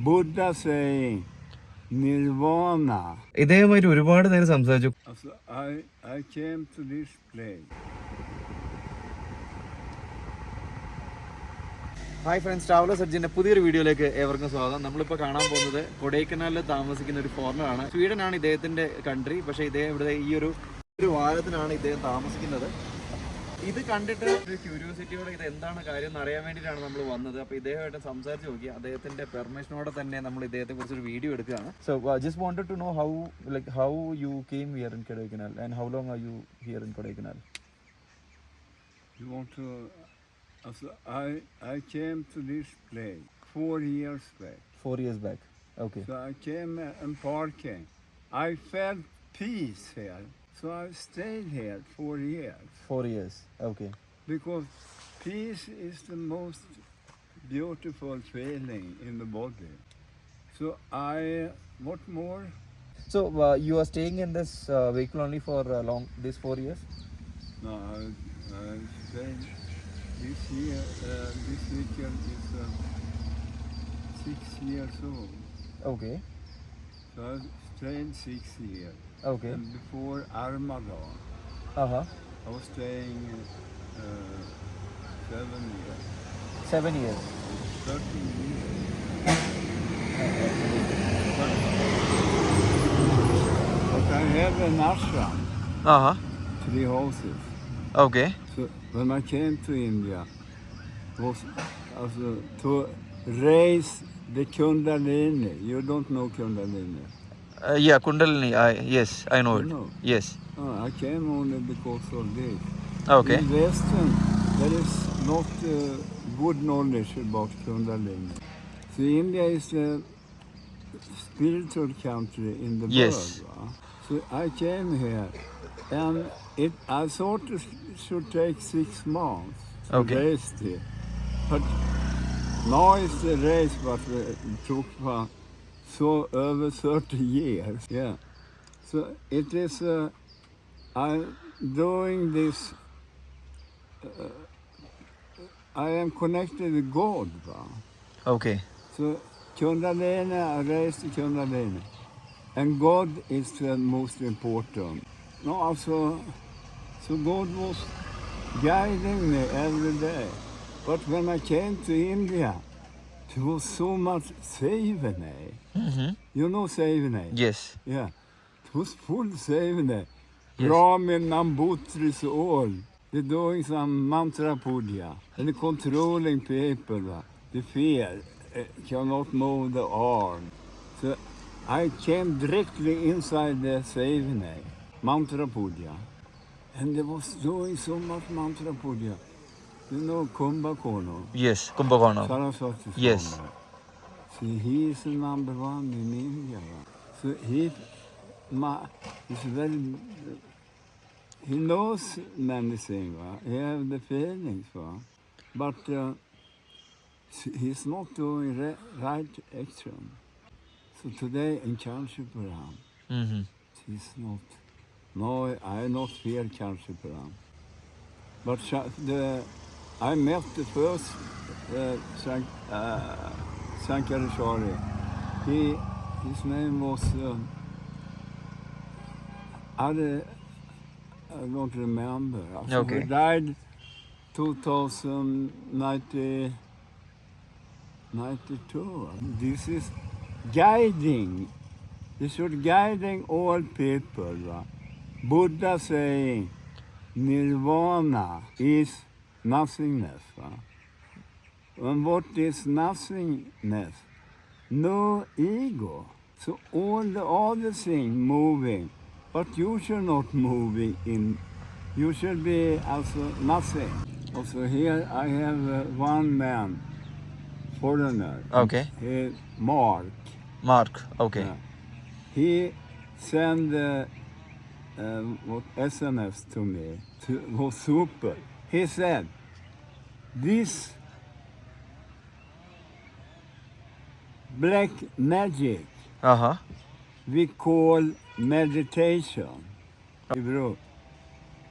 Buddha saying nirvana. ഇതേമാതിരി ഒരുപാട് നേരം സംസാരിച്ചു Also, I, I came to this place. Hi friends traveller സജ്ജിന്റെ പുതിയൊരു വീഡിയോയിലേക്ക് ഏവർക്കും സ്വാഗതം നമ്മളിപ്പോൾ കാണാൻ പോകുന്നത് കൊടൈക്കനാലിൽ താമസിക്കുന്ന ഒരു ഫോറിനറാണ് സ്വീഡനാണ് ഇദ്ദേഹത്തിന്റെ കൺട്രി പക്ഷേ ഇദ്ദേഹം ഇവിടെ ഈ ഒരു ഒരു വാരത്തിനാണ് ഇദ്ദേഹം താമസിക്കുന്നത് ഇത് കണ്ടിട്ട് ഒരു ക്യൂരിയോസിറ്റിയോടെ ഇത് എന്താണ് കാര്യം എന്ന് അറിയാൻ വേണ്ടിയിട്ടാണ് നമ്മൾ വന്നത് അപ്പോൾ ഇദ്ദേഹമായിട്ട് സംസാരിച്ച് നോക്കി അദ്ദേഹത്തിന്റെ പെർമിഷനോടെ തന്നെ നമ്മൾ ഇദ്ദേഹത്തെ കുറിച്ച് ഒരു വീഡിയോ എടുക്കുകയാണ് so just wanted to know how like how you came here in Kodaikanal and how long are you here in Kodaikanal You want to. I, I came to this place four years back. Four years back Okay. So I came and in parking. I felt peace here. So I stayed here four years. Four years, okay. Because peace is the most beautiful feeling in the body. So I, what more? So uh, you are staying in this uh, vehicle only for uh, long, these four years? No, I, I stayed this year, uh, this vehicle is uh, six years old. Okay. So I stayed six years. Okay. And before Armadan, Uh huh. I was staying uh, seven years, Seven years. 13 years. But I have an ashram, Uh huh. three houses. Okay. So when I came to India, was also to raise the Kundalini. You don't know Kundalini. Uh, yeah, Kundalini. I yes, I know You it. know. Yes. Oh, I came only because of this. Okay. In Western, there is not uh, good knowledge about Kundalini. So India is a spiritual country in the Yes. world. So I came here, and it I thought it should take six months to Okay. raise it, but now it's the race but we took so over 30 years. Yeah. So it is. Uh, I'm doing this. Uh, I am connected with God. Va? Okay. So Kundalini, I raised Kundalini. And God is the most important. No, also, so God was guiding me every day. But when I came to India, there was so much Savene. Mm-hmm. You know Savene? Yes. Yeah. It was full Savene. Yes. Brahmin, Nambutris, all. They're doing some mantra puja. And they're controlling people. va. The fear uh, cannot move the arm. So I came directly inside the Savine, mantra puja. And they was doing so much mantra puja. You know Kumbhakono, Yes. Kumbhakonam. Saraswati Yes. Swami. So he is the number one in India. So he ma, is very, he knows many things. va. He have the feelings. va. But uh, he's not doing right action. So today in Kanchipuram, Mm-hmm. he's not. No, I not fear Kanchipuram. But the, I met the first uh, Sank, uh. He, his name was, um, I, don't- I don't remember. Okay. He died 2090, 92. This is guiding. This is guiding all people. Buddha saying, Nirvana is nothingness. va. And what is nothingness? No ego. So all the other things moving, but you should not moving in. You should be also nothing. Also here I have uh, one man, foreigner. Okay. He, Mark. Mark. Okay. Yeah. He sent uh, uh, what SMS to me. To, was super. He said, "This black magic Uh huh. we call meditation." Bro,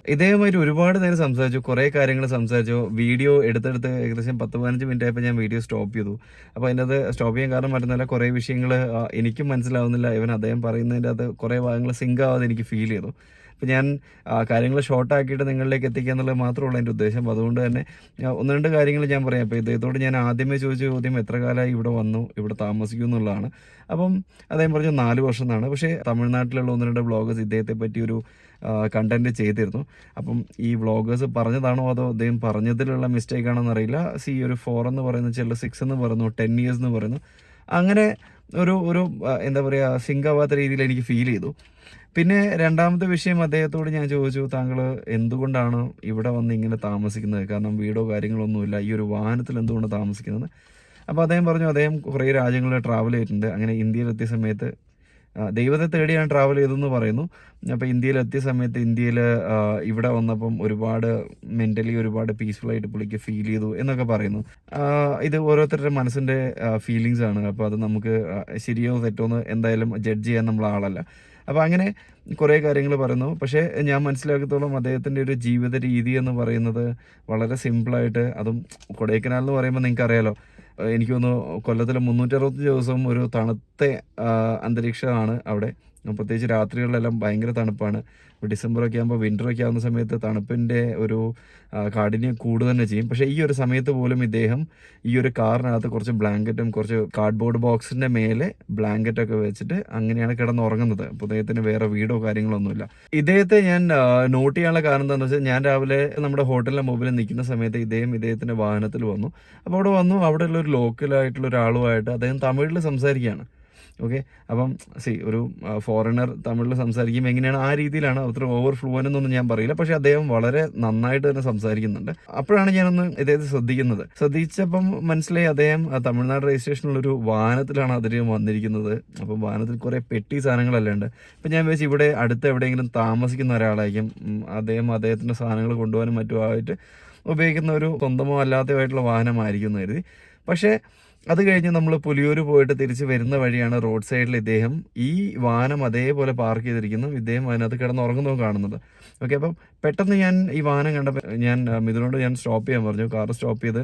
ഇതേമാതിരി ഒരുപാട് നേരം സംസാരിച്ചു കുറേ കാര്യങ്ങൾ സംസാരിച്ചു video എടുത്തെടുത്ത് ഏകദേശം പത്ത് പതിനഞ്ച് മിനിറ്റ് ആയപ്പോൾ ഞാൻ വീഡിയോ സ്റ്റോപ്പ് ചെയ്തു അപ്പോൾ അതിന്റെ അത് സ്റ്റോപ്പ് ചെയ്യാൻ കാരണം മറ്റൊന്നല്ല കുറേ വിഷയങ്ങൾ എനിക്കും മനസ്സിലാവുന്നില്ല ഇവൻ അദ്ദേഹം പറയുന്നതിന്റെ അത് കുറേ ഭാഗങ്ങൾ സിങ്ക് ആവാതെ എനിക്ക് ഫീൽ ചെയ്തു അപ്പോൾ ഞാൻ കാര്യങ്ങൾ ഷോർട്ടാക്കിയിട്ട് നിങ്ങളിലേക്ക് എത്തിക്കുക എന്നുള്ളത് മാത്രമുള്ള എന്റെ ഉദ്ദേശം. അതുകൊണ്ട് തന്നെ ഒന്ന് രണ്ട് കാര്യങ്ങൾ ഞാൻ പറയാം. അപ്പോൾ ഇദ്ദേഹത്തോട് ഞാൻ ആദ്യമേ ചോദിച്ച ചോദ്യം എത്ര കാലമായി ഇവിടെ വന്നു ഇവിടെ താമസിക്കും എന്നുള്ളതാണ്. അപ്പം അദ്ദേഹം പറഞ്ഞു നാല് വർഷം എന്നാണ്. പക്ഷേ തമിഴ്നാട്ടിലുള്ള ഒന്ന് രണ്ട് ബ്ലോഗേഴ്സ് ഇദ്ദേഹത്തെ പറ്റി ഒരു കണ്ടന്റ് ചെയ്തിരുന്നു. അപ്പം ഈ വ്ളോഗേഴ്സ് പറഞ്ഞതാണോ അതോ അദ്ദേഹം പറഞ്ഞതിലുള്ള മിസ്റ്റേക്ക് ആണോ എന്നറിയില്ല സി ഒരു ഫോർ എന്ന് പറയുന്നു ചില സിക്സ് എന്ന് പറയുന്നു ടെൻ ഇയേഴ്സ് എന്ന് പറയുന്നു. അങ്ങനെ ഒരു ഒരു എന്താ പറയുക സിങ്ക് ആവാത്ത രീതിയിൽ എനിക്ക് ഫീൽ ചെയ്തു. പിന്നെ രണ്ടാമത്തെ വിഷയം അദ്ദേഹത്തോട് ഞാൻ ചോദിച്ചു താങ്കൾ എന്തുകൊണ്ടാണ് ഇവിടെ വന്ന് ഇങ്ങനെ താമസിക്കുന്നത്? കാരണം വീടോ കാര്യങ്ങളൊന്നുമില്ല ഈ ഒരു വാഹനത്തിൽ എന്തുകൊണ്ട് താമസിക്കുന്നത്? അപ്പോൾ അദ്ദേഹം പറഞ്ഞു അദ്ദേഹം കുറേ രാജ്യങ്ങളിൽ ട്രാവൽ ചെയ്തിട്ടുണ്ട്. അങ്ങനെ ഇന്ത്യയിലെത്തിയ സമയത്ത് ദൈവത്തെ തേടിയാണ് ട്രാവൽ ചെയ്തതെന്ന് പറയുന്നു. അപ്പോൾ ഇന്ത്യയിലെത്തിയ സമയത്ത് ഇന്ത്യയിൽ ഇവിടെ വന്നപ്പം ഒരുപാട് മെന്റലി ഒരുപാട് പീസ്ഫുൾ ആയിട്ട് പുള്ളിക്ക് ഫീൽ ചെയ്തു എന്നൊക്കെ പറയുന്നു. ഇത് ഓരോരുത്തരുടെ മനസ്സിന്റെ ഫീലിങ്സ് ആണ്. അപ്പോൾ അത് നമുക്ക് ശരിയോ തെറ്റോ എന്ന് എന്തായാലും ജഡ്ജ് ചെയ്യാൻ നമ്മൾ ആളല്ല. അപ്പോൾ അങ്ങനെ കുറേ കാര്യങ്ങൾ പറയുന്നു. പക്ഷേ ഞാൻ മനസ്സിലാക്കത്തോളം അദ്ദേഹത്തിന്റെ ഒരു ജീവിത രീതി എന്ന് പറയുന്നത് വളരെ സിമ്പിളായിട്ട് അതും കൊടൈക്കനാൽ എന്ന് പറയുമ്പോൾ നിങ്ങൾക്ക് അറിയാലോ ഏഹ് എനിക്ക് തോന്നുന്നു കൊല്ലത്തിൽ മുന്നൂറ്ററുപത്തഞ്ച് ദിവസം ഒരു തണുത്ത അന്തരീക്ഷമാണ് അവിടെ. പ്രത്യേകിച്ച് രാത്രികളിലെല്ലാം ഭയങ്കര തണുപ്പാണ്. ഡിസംബറൊക്കെ ആകുമ്പോൾ വിന്ററൊക്കെ ആകുന്ന സമയത്ത് തണുപ്പിന്റെ ഒരു കാഠിന്യം കൂടുക തന്നെ ചെയ്യും. പക്ഷേ ഈ ഒരു സമയത്ത് പോലും ഇദ്ദേഹം ഈ ഒരു കാറിനകത്ത് കുറച്ച് ബ്ലാങ്കറ്റും കുറച്ച് കാർഡ്ബോർഡ് ബോക്സിന്റെ മേലെ ബ്ലാങ്കറ്റൊക്കെ വെച്ചിട്ട് അങ്ങനെയാണ് കിടന്നുറങ്ങുന്നത്. അപ്പോൾ അദ്ദേഹത്തിന് വേറെ വീടോ കാര്യങ്ങളൊന്നുമില്ല. ഇദ്ദേഹത്തെ ഞാൻ നോട്ട് ചെയ്യാനുള്ള കാരണം എന്താണെന്ന് വെച്ചാൽ ഞാൻ രാവിലെ നമ്മുടെ ഹോട്ടലിലെ മുമ്പിൽ നിൽക്കുന്ന സമയത്ത് ഇദ്ദേഹം ഇദ്ദേഹത്തിന്റെ വാഹനത്തിൽ വന്നു. അപ്പോൾ അവിടെ വന്നു. അവിടെയുള്ള ഒരു ലോക്കലായിട്ടുള്ള ഒരാളുമായിട്ട് അദ്ദേഹം തമിഴിൽ സംസാരിക്കുകയാണ്. ഓക്കെ അപ്പം സി ഒരു ഫോറിനർ തമിഴിൽ സംസാരിക്കുമ്പോൾ എങ്ങനെയാണ് ആ രീതിയിലാണ് അത്ര ഓവർ ഫ്ലുവൻ എന്നൊന്നും ഞാൻ പറയില്ല. പക്ഷെ അദ്ദേഹം വളരെ നന്നായിട്ട് തന്നെ സംസാരിക്കുന്നുണ്ട്. അപ്പോഴാണ് ഞാനൊന്ന് ഇദ്ദേഹത്തെ ശ്രദ്ധിക്കുന്നത്. ശ്രദ്ധിച്ചപ്പം മനസ്സിലായി അദ്ദേഹം തമിഴ്നാട് രജിസ്ട്രേഷനുള്ള ഒരു വാഹനത്തിലാണ് അദ്ദേഹം വന്നിരിക്കുന്നത്. അപ്പം വാഹനത്തിൽ കുറേ പെട്ടി സാധനങ്ങളെല്ലാം ഉണ്ട്. ഇപ്പം ഞാൻ വെച്ച് ഇവിടെ അടുത്ത് എവിടെയെങ്കിലും താമസിക്കുന്ന ഒരാളായിരിക്കും. അദ്ദേഹം അദ്ദേഹത്തിന്റെ സാധനങ്ങൾ കൊണ്ടുപോകാനും മറ്റുമായിട്ട് ഉപയോഗിക്കുന്ന ഒരു സ്വന്തമോ അല്ലാത്തതോ ആയിട്ടുള്ള വാഹനമായിരിക്കും എന്ന് കരുതി. പക്ഷേ അത് കഴിഞ്ഞ് നമ്മൾ പുലിയൂർ പോയിട്ട് തിരിച്ച് വരുന്ന വഴിയാണ് റോഡ് സൈഡിൽ ഇദ്ദേഹം ഈ വാഹനം അതേപോലെ പാർക്ക് ചെയ്തിരിക്കുന്നു. ഇദ്ദേഹം അതിനകത്ത് കിടന്ന് ഉറങ്ങുന്നതും കാണുന്നത് ഓക്കെ അപ്പം പെട്ടെന്ന് ഞാൻ ഈ വാഹനം കണ്ടപ്പോൾ ഞാൻ മിഥുനോട് ഞാൻ സ്റ്റോപ്പ് ചെയ്യാൻ പറഞ്ഞു. കാർ സ്റ്റോപ്പ് ചെയ്ത്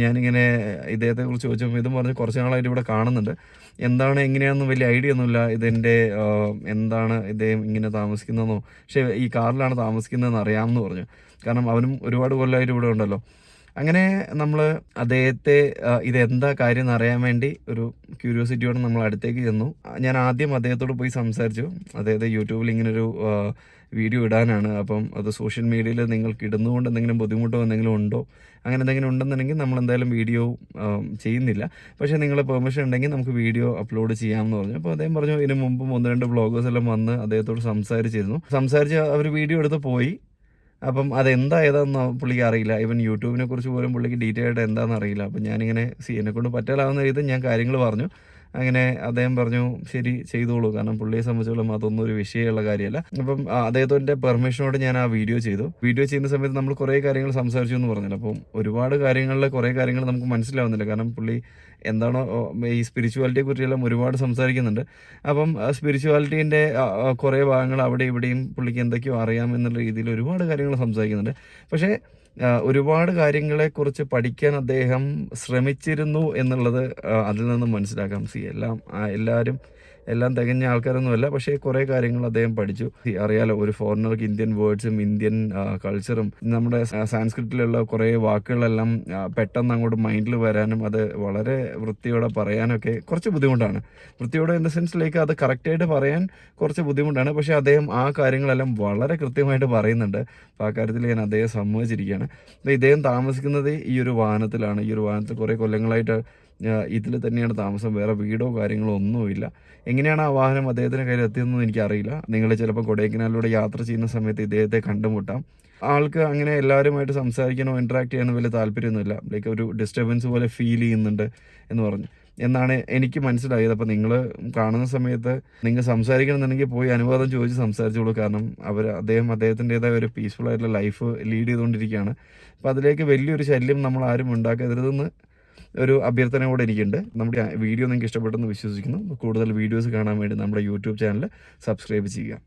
ഞാനിങ്ങനെ ഇദ്ദേഹത്തെ കുറിച്ച് ചോദിച്ചപ്പോൾ ഇതും പറഞ്ഞ് കുറച്ച് നാളായിട്ട് ഇവിടെ കാണുന്നുണ്ട്. എന്താണ് എങ്ങനെയാണെന്നും വലിയ ഐഡിയ ഒന്നുമില്ല. ഇതിന്റെ എന്താണ് ഇദ്ദേഹം ഇങ്ങനെ താമസിക്കുന്നതെന്നോ പക്ഷേ ഈ കാറിലാണ് താമസിക്കുന്നതെന്ന് അറിയാമെന്ന് പറഞ്ഞു. കാരണം അവനും ഒരുപാട് കൊല്ലമായിട്ട് ഇവിടെ ഉണ്ടല്ലോ. അങ്ങനെ നമ്മൾ അദ്ദേഹത്തെ ഇതെന്താ കാര്യം എന്ന് അറിയാൻ വേണ്ടി ഒരു ക്യൂരിയോസിറ്റിയോടെ നമ്മൾ അടുത്തേക്ക് ചെന്നു. ഞാൻ ആദ്യം അദ്ദേഹത്തോട് പോയി സംസാരിച്ചു. അദ്ദേഹത്തെ യൂട്യൂബിൽ ഇങ്ങനൊരു വീഡിയോ ഇടാനാണ്. അപ്പം അത് സോഷ്യൽ മീഡിയയിൽ നിങ്ങൾക്ക് ഇടുന്നതുകൊണ്ട് എന്തെങ്കിലും ബുദ്ധിമുട്ടോ എന്തെങ്കിലും ഉണ്ടോ അങ്ങനെ എന്തെങ്കിലും ഉണ്ടെന്നുണ്ടെങ്കിൽ നമ്മൾ എന്തായാലും വീഡിയോ ചെയ്യുന്നില്ല. പക്ഷേ നിങ്ങളെ പെർമിഷൻ ഉണ്ടെങ്കിൽ നമുക്ക് വീഡിയോ അപ്ലോഡ് ചെയ്യാമെന്ന് പറഞ്ഞു. അപ്പോൾ അദ്ദേഹം പറഞ്ഞു ഇതിന് മുമ്പും ഒന്ന് രണ്ട് ബ്ലോഗേഴ്സ് എല്ലാം വന്ന് അദ്ദേഹത്തോട് സംസാരിച്ചിരുന്നു. സംസാരിച്ച് അവർ വീഡിയോ എടുത്ത് പോയി. അപ്പം അതെന്താ പുള്ളിക്ക് അറിയില്ല. ഇവൻ യൂട്യൂബിനെ കുറിച്ച് പോലും പുള്ളിക്ക് ഡീറ്റെയിൽ ആയിട്ട് എന്താണെന്ന് അറിയില്ല. അപ്പം ഞാനിങ്ങനെ സി എന്നെ കൊണ്ട് പറ്റാലാവുന്ന രീതിയിൽ ഞാൻ കാര്യങ്ങൾ പറഞ്ഞു. അങ്ങനെ അദ്ദേഹം പറഞ്ഞു ശരി ചെയ്തോളൂ. കാരണം പുള്ളിയെ സംബന്ധിച്ചോളം അതൊന്നും ഒരു വിഷയമുള്ള കാര്യമല്ല. അപ്പം അദ്ദേഹത്തിന്റെ പെർമിഷനോട് ഞാൻ ആ വീഡിയോ ചെയ്തു. വീഡിയോ ചെയ്യുന്ന സമയത്ത് നമ്മൾ കുറേ കാര്യങ്ങൾ സംസാരിച്ചു എന്ന് പറഞ്ഞില്ല. അപ്പം ഒരുപാട് കാര്യങ്ങളിൽ കുറേ കാര്യങ്ങൾ നമുക്ക് മനസ്സിലാവുന്നില്ല. കാരണം പുള്ളി എന്താണോ ഈ സ്പിരിച്വാലിറ്റിയെ കുറിച്ചെല്ലാം ഒരുപാട് സംസാരിക്കുന്നുണ്ട്. അപ്പം സ്പിരിച്വാലിറ്റീന്റെ കുറേ ഭാഗങ്ങൾ അവിടെ ഇവിടെയും പുള്ളിക്ക് എന്തൊക്കെയോ അറിയാമെന്നുള്ള രീതിയിൽ ഒരുപാട് കാര്യങ്ങൾ സംസാരിക്കുന്നുണ്ട്. പക്ഷേ ഒരുപാട് കാര്യങ്ങളെക്കുറിച്ച് പഠിക്കാൻ അദ്ദേഹം ശ്രമിച്ചിരുന്നു എന്നുള്ളത് അതിൽ നിന്ന് മനസ്സിലാക്കാം. സി എല്ലാം എല്ലാവരും എല്ലാം തികഞ്ഞ ആൾക്കാരൊന്നുമല്ല. പക്ഷേ കുറേ കാര്യങ്ങൾ അദ്ദേഹം പഠിച്ചു. അറിയാലോ ഒരു ഫോറിനർക്ക് ഇന്ത്യൻ വേർഡ്സും ഇന്ത്യൻ കൾച്ചറും നമ്മുടെ സാൻസ്ക്രിറ്റിലുള്ള കുറേ വാക്കുകളെല്ലാം പെട്ടെന്ന് അങ്ങോട്ട് മൈൻഡിൽ വരാനും അത് വളരെ വൃത്തിയോടെ പറയാനൊക്കെ കുറച്ച് ബുദ്ധിമുട്ടാണ്. വൃത്തിയോടെ ഇൻ ദ സെൻസിലേക്ക് അത് കറക്റ്റായിട്ട് പറയാൻ കുറച്ച് ബുദ്ധിമുട്ടാണ്. പക്ഷേ അദ്ദേഹം ആ കാര്യങ്ങളെല്ലാം വളരെ കൃത്യമായിട്ട് പറയുന്നുണ്ട്. അപ്പോൾ ആ കാര്യത്തിൽ ഞാൻ അദ്ദേഹം സമ്മതിച്ചിരിക്കുകയാണ്. ഇദ്ദേഹം താമസിക്കുന്നത് ഈ ഒരു വാഹനത്തിലാണ്. ഈ ഒരു വാഹനത്തിൽ കുറേ കൊല്ലങ്ങളായിട്ട് ഇതിൽ തന്നെയാണ് താമസം. വേറെ വീടോ കാര്യങ്ങളോ ഒന്നുമില്ല. എങ്ങനെയാണ് ആ വാഹനം അദ്ദേഹത്തിന്റെ കയ്യിൽ എത്തിയതെന്ന് എനിക്കറിയില്ല. നിങ്ങൾ ചിലപ്പോൾ കൊടൈക്കനാലിലൂടെ യാത്ര ചെയ്യുന്ന സമയത്ത് ഇദ്ദേഹത്തെ കണ്ടുമുട്ടാം. ആൾക്ക് അങ്ങനെ എല്ലാവരുമായിട്ട് സംസാരിക്കാനോ ഇൻട്രാക്ട് ചെയ്യാനോ വലിയ താല്പര്യമൊന്നുമില്ല. ലൈക്ക് ഒരു ഡിസ്റ്റർബൻസ് പോലെ ഫീൽ ചെയ്യുന്നുണ്ട് എന്ന് പറഞ്ഞു. എന്നാണ് എനിക്ക് മനസ്സിലായത്. അപ്പോൾ നിങ്ങൾ കാണുന്ന സമയത്ത് നിങ്ങൾ സംസാരിക്കണമെന്നുണ്ടെങ്കിൽ പോയി അനുവാദം ചോദിച്ച് സംസാരിച്ചോളൂ. കാരണം അവർ അദ്ദേഹം അദ്ദേഹത്തിന്റെതായ ഒരു പീസ്ഫുൾ ആയിട്ടുള്ള ലൈഫ് ലീഡ് ചെയ്തുകൊണ്ടിരിക്കുകയാണ്. അപ്പോൾ അതിലേക്ക് വലിയൊരു ശല്യം നമ്മൾ ആരും ഉണ്ടാക്കരുതെന്ന് ഒരു അഭ്യർത്ഥന കൂടെ എനിക്കുണ്ട്. നമ്മുടെ വീഡിയോ നിങ്ങൾക്ക് ഇഷ്ടപ്പെട്ടെന്ന് വിശ്വസിക്കുന്നു. കൂടുതൽ വീഡിയോസ് കാണാൻ വേണ്ടി നമ്മുടെ യൂട്യൂബ് ചാനൽ സബ്സ്ക്രൈബ് ചെയ്യുക.